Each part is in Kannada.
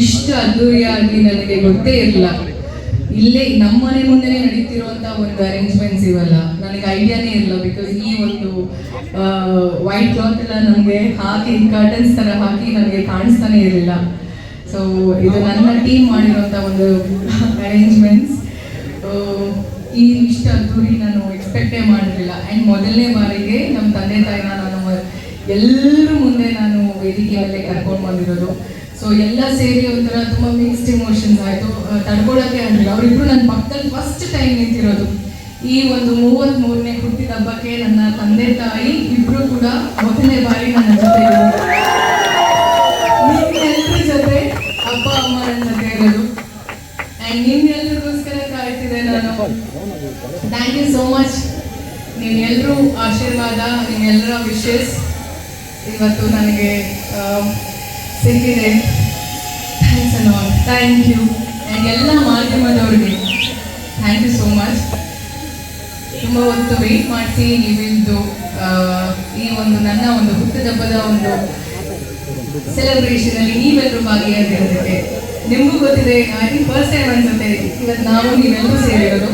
ಇಷ್ಟು ಅದ್ದೂರಿಯಾಗಿ ನನಗೆ ಗೊತ್ತೇ ಇರಲಿಲ್ಲ. ಇಲ್ಲೇ ನಮ್ಮನೆ ಮುಂದೆನೆ ನಡೀತಿರುವಂತ ಒಂದು ಅರೇಂಜ್ಮೆಂಟ್ಸ್ ಇವಲ್ಲ. ನನಗೆ ಐಡಿಯಾನೇ ಇರಲ್ಲ ಬಿಕಾಸ್ ಈ ಒಂದು ವೈಟ್ ಕ್ಲಾತ್ ಎಲ್ಲ ನಮಗೆ ಹಾಕಿ ಕರ್ಟನ್ಸ್ ತರ ಹಾಕಿ ನನಗೆ ಕಾಣಿಸ್ತಾನೆ ಇರಲಿಲ್ಲ. ಸೊ ಇದು ನನ್ನ ಟೀಮ್ ಮಾಡಿರುವಂತ ಒಂದು ಅರೇಂಜ್ಮೆಂಟ್ಸ್ ಈ ಇಷ್ಟ ಅದ್ದೂರಿ ನಾನು ಎಕ್ಸ್ಪೆಕ್ಟೇ ಮಾಡಿರಲಿಲ್ಲ. ಆ್ಯಂಡ್ ಮೊದಲನೇ ಬಾರಿಗೆ ನಮ್ಮ ತಂದೆ ತಾಯಿನ ಎಲ್ಲರ ಮುಂದೆ ನಾನು ವೇದಿಕೆ ಮೇಲೆ ಕರ್ಕೊಂಡು ಬಂದಿರೋದು. ಸೊ ಎಲ್ಲ ಸೇರಿ ಒಂಥರ ತುಂಬ ಮಿಕ್ಸ್ಡ್ ಇಮೋಷನ್ಸ್ ಆಯಿತು. ತಡ್ಕೊಳಕ್ಕೆ ಆಗಲಿಲ್ಲ. ಅವರಿಬ್ರು ನನ್ನ ಪಕ್ಕದಲ್ಲಿ ಫಸ್ಟ್ ಟೈಮ್ ನಿಂತಿರೋದು. ಈ ಒಂದು ಮೂವತ್ತ್ ಮೂರನೇ ಹುಟ್ಟಿದ ಹಬ್ಬಕ್ಕೆ ನನ್ನ ತಂದೆ, ತಾಯಿ ಇಬ್ರು ಕೂಡ ಮೊದಲನೇ ಬಾರಿ ನನ್ನ ಜೊತೆ ನಿಮ್ಮೆಲ್ಲರ ಜೊತೆ ಅಪ್ಪ ಅಮ್ಮ ನನ್ನ ಜೊತೆ ಇರೋದು. ಆ್ಯಂಡ್ ಕಾಯ್ತಿದೆ ನಾನು. ಥ್ಯಾಂಕ್ ಯು ಸೋ ಮಚ್ ನಿಮ್ಮೆಲ್ಲರೂ ಆಶೀರ್ವಾದ ನಿಮ್ಮೆಲ್ಲರ ವಿಶಸ್ ಇವತ್ತು ನನಗೆ ಸಿಕ್ಕಿದೆ. ಥ್ಯಾಂಕ್ಸ್ ಅನ್ನೋ ಥ್ಯಾಂಕ್ ಯು ಆ್ಯಂಡ್ ಎಲ್ಲ ಮಾಧ್ಯಮದವ್ರಿಗೆ ಥ್ಯಾಂಕ್ ಯು ಸೋ ಮಚ್ ತುಂಬ ಹೊತ್ತು ವೆಯ್ಟ್ ಮಾಡಿಸಿ ನೀವಿದ್ದು ಈ ಒಂದು ನನ್ನ ಒಂದು ಹುಟ್ಟುಹಬ್ಬದ ಒಂದು ಸೆಲೆಬ್ರೇಷನ್ ಅಲ್ಲಿ ನೀವೆಲ್ಲರೂ ಭಾಗಿಯಾಗಿರೋದಕ್ಕೆ ನಿಮಗೂ ಗೊತ್ತಿದೆ ಐ ಥಿಂಕ್ ಫಸ್ಟ್ ಟೈಮ್ ಅನ್ಸುತ್ತೆ. ಇವತ್ತು ನಾವು ನೀವೆಲ್ಲರೂ ಸೇರಿರೋದು.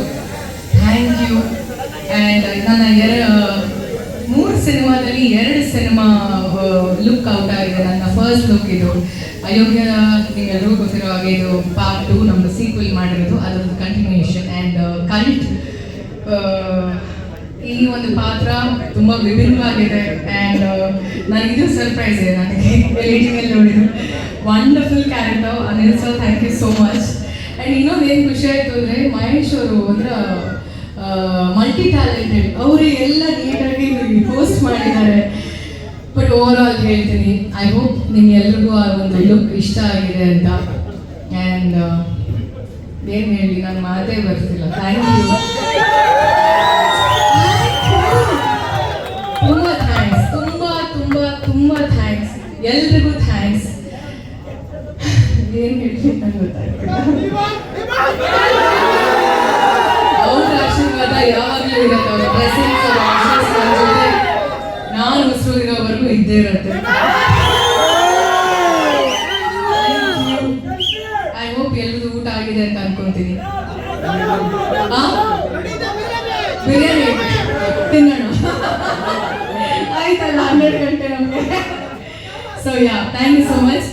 ಥ್ಯಾಂಕ್ ಯು ಆ್ಯಂಡ್ ನನ್ನ ಎರ ಸಿನಿಮಾದಲ್ಲಿ ಎರಡು ಸಿನಿಮಾ ಲುಕ್ ಔಟ್ ಆಗಿದೆ ನನ್ನ ಫಸ್ಟ್ ಲುಕ್ ಇದು. ಅಯೋಗ್ಯ ನಿಮ್ಗೆಲ್ಲರಿಗೂ ಗೊತ್ತಿರೋ ಹಾಗೆ ಇದು ಪಾರ್ಟ್ ಟು ನಮ್ಮದು ಸೀಕ್ವೆಲ್ ಮಾಡಿರೋದು. ಅದೊಂದು ಕಂಟಿನ್ಯೂಷನ್ ಆ್ಯಂಡ್ ಕಲ್ಟ್ ಈ ಒಂದು ಪಾತ್ರ ತುಂಬ ವಿಭಿನ್ನವಾಗಿದೆ ಆ್ಯಂಡ್ ನನಗಿದು ಸರ್ಪ್ರೈಸ್ ಇದೆ. ನನಗೆ ಎಲ್ ನೋಡಿದ್ರು wonderful character Anil sir thank you so much and ಇನ್ನೊಂದು ಏನು ಖುಷಿ ಆಯಿತು ಅಂದರೆ ಮಹೇಶ್ ಅವರು ಅಂದ್ರೆ ಮಲ್ಟಿ ಟ್ಯಾಲೆಂಟೆಡ್ ಅವರು ಎಲ್ಲ ಪೋಸ್ಟ್ ಮಾಡಿದ್ದಾರೆ. ಬಟ್ ಓವರ್ ಆಲ್ ಹೇಳ್ತೀನಿ ಐ ಹೋಪ್ ನಿಮ್ಗೆಲ್ರಿಗೂ ಆ ಒಂದು ಲುಕ್ ಇಷ್ಟ ಆಗಿದೆ ಅಂತ. ಆ್ಯಂಡ್ ಏನು ಹೇಳಿ, ನಾನು ಮಾತೇ ಬರ್ತಿಲ್ಲ. ಥ್ಯಾಂಕ್ ಯು ತುಂಬ ಥ್ಯಾಂಕ್ಸ್ ತುಂಬ ತುಂಬ ತುಂಬ ಥ್ಯಾಂಕ್ಸ್ ಎಲ್ರಿಗೂ ಥ್ಯಾಂಕ್ಸ್ ಏನು ಹೇಳಿ, ನಂಗೆ ಗೊತ್ತಾಗ್ತಿಲ್ಲ. ಅವ್ರ ಆಶೀರ್ವಾದ ಯಾವಾಗಲೂ ಇರುತ್ತೆ. ಅವ್ರ ಬ್ಲೆಸ್ಸಿಂಗ್ಸ್ ನಾನು ಉಸಿರು ಇರೋವರೆಗೂ ಇದ್ದೇ ಇರುತ್ತೆ. ಐ ಹೋಪ್ ಎಲ್ಲರೂ ಊಟ ಆಗಿದೆ ಅಂತ ಅನ್ಕೊಂತೀನಿ? ಬಿರಿಯಾನಿ ತಿನ್ನೋಣ. ಆಯ್ತಲ್ಲ, ಹನ್ನೆರಡು ಗಂಟೆ ನಮಗೆ. So yeah thank you so much